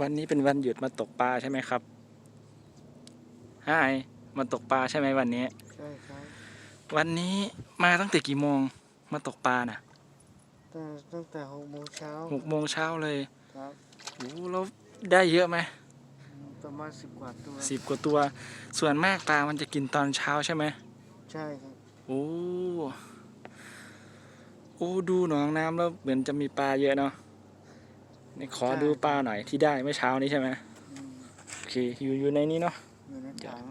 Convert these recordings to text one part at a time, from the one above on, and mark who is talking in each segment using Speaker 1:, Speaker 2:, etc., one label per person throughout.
Speaker 1: วันนี้เป็นวันหยุดมาตกปลาใช่ไหมครับฮายมาตกปลาใช่ไหมวันนี้
Speaker 2: ใช่ครับ
Speaker 1: วันนี้มาตั้งแต่กี่โมงมาตกปลาน่ะ
Speaker 2: ตั้งตั้งแต่หกโมงเช้า
Speaker 1: หกโมงเช้าเลย
Speaker 2: ครับ
Speaker 1: โอ้เราได้เยอะไหม
Speaker 2: ประมาณสิบกว่าตัว
Speaker 1: สิบกว่าตัว ส่วนมากปลามันจะกินตอนเช้าใช่ไหม
Speaker 2: ใช่ครับ
Speaker 1: โอ้โอ้ดูหนองน้ำแล้วเหมือนจะมีปลาเยอะเนาะ นี่ขอดูปลาหน่อยที่ได้เมื่อเช้านี้ใช่ไหม
Speaker 2: อืม
Speaker 1: โอเคอยู่อยู่ในนี้เนาะ
Speaker 2: อยู่ในถัง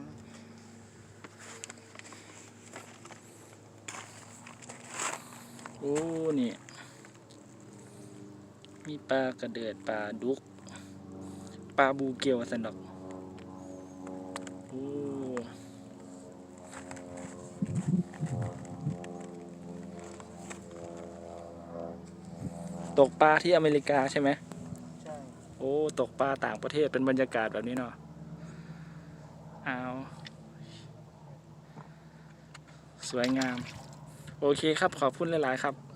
Speaker 1: โอ้นี่มีปลากระเดือดปลาดุกปลาบูเกียวสันดอกโอ้ตกปลาที่อเมริกาใช่ไหม
Speaker 2: ใช่
Speaker 1: โอ้ตกปลาต่างประเทศเป็นบรรยากาศแบบนี้เนาะเอาสวยงาม โอเคครับขอบคุณหลาย ๆ ครับ